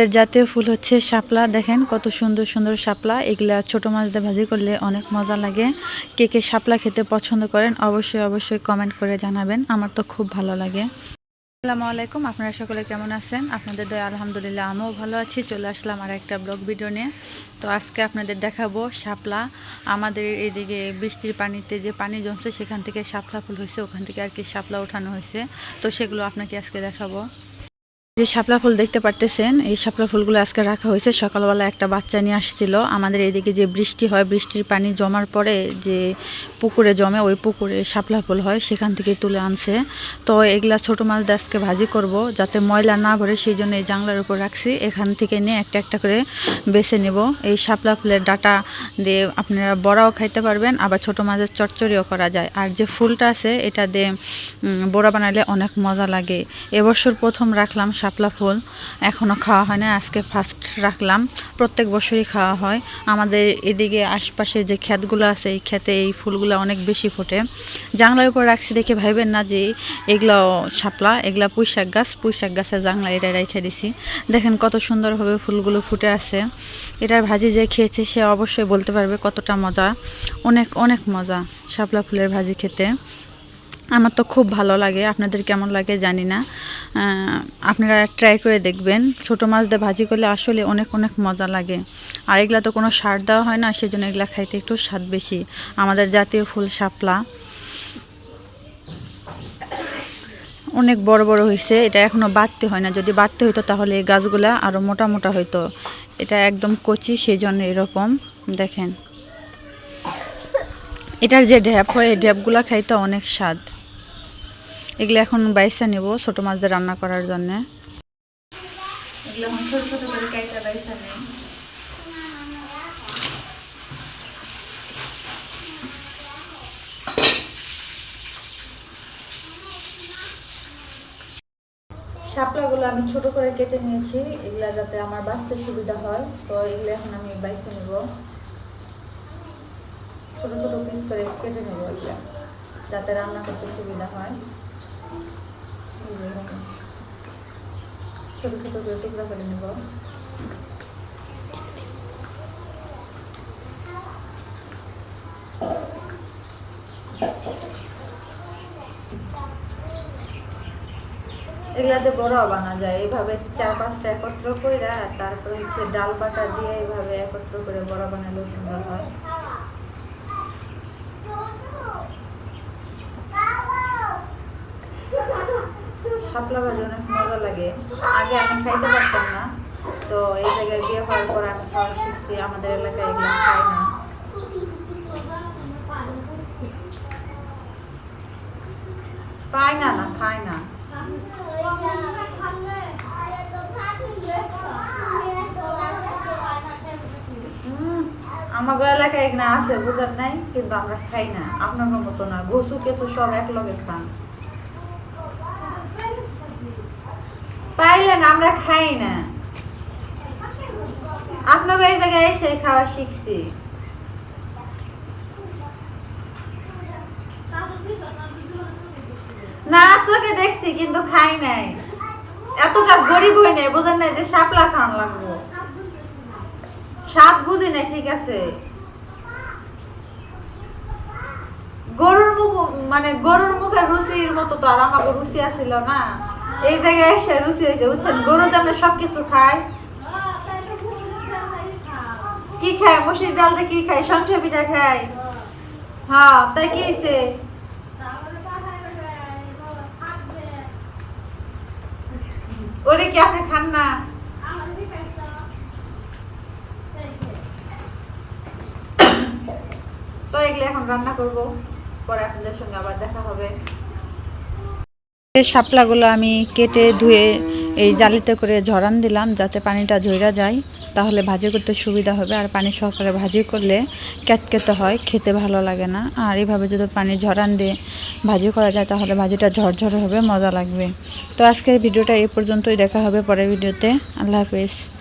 এর জাতীয় ফুল হচ্ছে শাপলা। দেখেন কত সুন্দর সুন্দর শাপলা। এগুলা ছোট মাছ দিয়ে ভাজি করলে অনেক মজা লাগে। কে কে শাপলা খেতে পছন্দ করেন অবশ্যই অবশ্যই কমেন্ট করে জানাবেন। আমার তো খুব ভালো লাগে। আসসালামু আলাইকুম, আপনারা সকলে কেমন আছেন? আপনাদের দয়া, আলহামদুলিল্লাহ আমিও ভালো আছি। চলে আসলাম আর একটা ব্লগ ভিডিও নিয়ে। তো আজকে আপনাদের দেখাবো শাপলা। আমাদের এদিকে বৃষ্টির পানিতে যে পানি জমছে, সেখান থেকে শাপলা ফুল হয়েছে। ওখান থেকে আর কি শাপলা ওঠানো হয়েছে। তো সেগুলো আপনাকে আজকে দেখাবো। যে শাপলা ফুল দেখতে পারতেছেন, এই শাপলা ফুলগুলো আজকে রাখা হয়েছে। সকালবেলা একটা বাচ্চা নিয়ে আসছিল। আমাদের এইদিকে যে বৃষ্টি হয়, বৃষ্টির পানি জমার পরে যে পুকুরে জমে, ওই পুকুরে শাপলা ফুল হয়, সেখান থেকে তুলে আনছে। তো এগুলা ছোটো দিয়ে আজকে ভাজি করব, যাতে ময়লা না ভরে সেই জন্য এই জাংলার উপর রাখছি। এখান থেকে নিয়ে একটা একটা করে বেছে নেব। এই শাপলা ফুলের ডাটা দিয়ে আপনারা বড়াও খাইতে পারবেন, আবার ছোটো মাছের চচ্চড়িও করা যায়। আর যে ফুলটা আছে, এটা দিয়ে বড়া বানালে অনেক মজা লাগে। এবছর প্রথম রাখলাম শাপলা ফুল এখনও খাওয়া হয় না, আজকে ফার্স্ট রাখলাম। প্রত্যেক বছরই খাওয়া হয়। আমাদের এদিকে আশপাশে যে ক্ষেতগুলো আছে, এই ক্ষেতে এই ফুলগুলো অনেক বেশি ফোটে। জাংলার উপর রাখছি দেখে ভাইবেন না যে এগুলো শাপলা, এগুলা পুঁইশাক গাছ। পুঁইশাক গাছের জাংলা এটা রেখে দিছি। দেখেন কত সুন্দরভাবে ফুলগুলো ফুটে আছে। এটার ভাজি যে খেয়েছে সে অবশ্যই বলতে পারবে কতটা মজা। অনেক অনেক মজা শাপলা ফুলের ভাজি খেতে। আমার তো খুব ভালো লাগে। আপনাদের কেমন লাগে জানি না। আপনারা ট্রাই করে দেখবেন। ছোটো মাছ দিয়ে ভাজি করলে আসলে অনেক অনেক মজা লাগে। আর এগুলা তো কোনো সার দেওয়া হয় না, সেজন্য এগুলা খাইতে একটু স্বাদ বেশি। আমাদের জাতীয় ফুল শাপলা। অনেক বড় বড় হয়েছে এটা এখনও বাড়তে হয় না। যদি বাড়তে হইতো তাহলে এই গাছগুলা আরও মোটা মোটা হইতো। এটা একদম কচি সেই জন্য এরকম। দেখেন। এটার যে ঢ্যাপ হয়, এই ঢ্যাপগুলা খাইতে অনেক স্বাদ। এগুলো এখন বাইসা নেব ছোট মাছ দিয়ে রান্না করার জন্য। এগুলো এখন ছোট করে শাপলাগুলো আমি ছোট করে কেটে নিয়েছি, এগুলা যাতে আমার বাঁচতে সুবিধা হয়, তো এগুলো এখন আমি বাইসে নেব। ছোট ছোট পিস করে কেটে নেব এগুলো। যাতে রান্না করতে সুবিধা হয়। ছোট ছোট করে টুকরা করে নেব। এগুলাতে বড় বানা যায়। এইভাবে চার পাঁচটা একত্র করে তারপরে হচ্ছে ডাল বাটা দিয়ে এইভাবে একত্র করে বড় বানালেও সুন্দর হয়। শাপলা ভাজি অনেক মজা লাগে। আগে আমি খাইতে পারতাম না। তো এই জায়গায় বিয়ে হওয়ার পর আমি খাওয়া শিখছি, আমাদের এলাকায় এগুলো খাই না। পায় না না, খায় না। আমাগো এলাকায় এখানে আছে, বুঝার নাই, কিন্তু আমরা খাই না। আপনার মতো না ঘুষু কেঁচু সব এক লগে খান। পাইলেন আমরা খাই না। আপনাকে এই জায়গায় এসে খাওয়া শিখছি। না চোখে দেখছি, কিন্তু খাই নাই। এতটা গরিব হই নাই, বোঝেন নাই যে শাপলা খান লাগবো। স্বাদ বুঝি না ঠিক আছে। গরুর মুখ মানে গরুর মুখে রুচির মতো তো আর আমাকে রুচি আছিল না। এই জায়গায় এসে রুচি হয়েছে, বুঝছেন? গরু যেমন সবকিছু খায় কি খায়? মসির ডাল দিয়ে কি খায়? সংসার পিঠা খায়। হ্যাঁ তাই কি হয়েছে? ওরে কি আপনি খান না? তো এগুলো এখন রান্না করব। পরে আপনাদের সঙ্গে আবার দেখা হবে। শাপলাগুলো আমি কেটে ধুয়ে এই জালিতে করে ঝরান দিলাম যাতে পানিটা ঝরা যায়, তাহলে ভাজি করতে সুবিধা হবে। আর পানি সহকারে ভাজি করলে ক্যাতকেতে হয়, খেতে ভালো লাগে না। আর এইভাবে যদি পানি ঝরান দিয়ে ভাজি করা যায়, তাহলে ভাজিটা ঝরঝরে হবে, মজা লাগবে। তো আজকের ভিডিওটা এই পর্যন্তই। দেখা হবে পরের ভিডিওতে। আল্লাহ হাফিজ।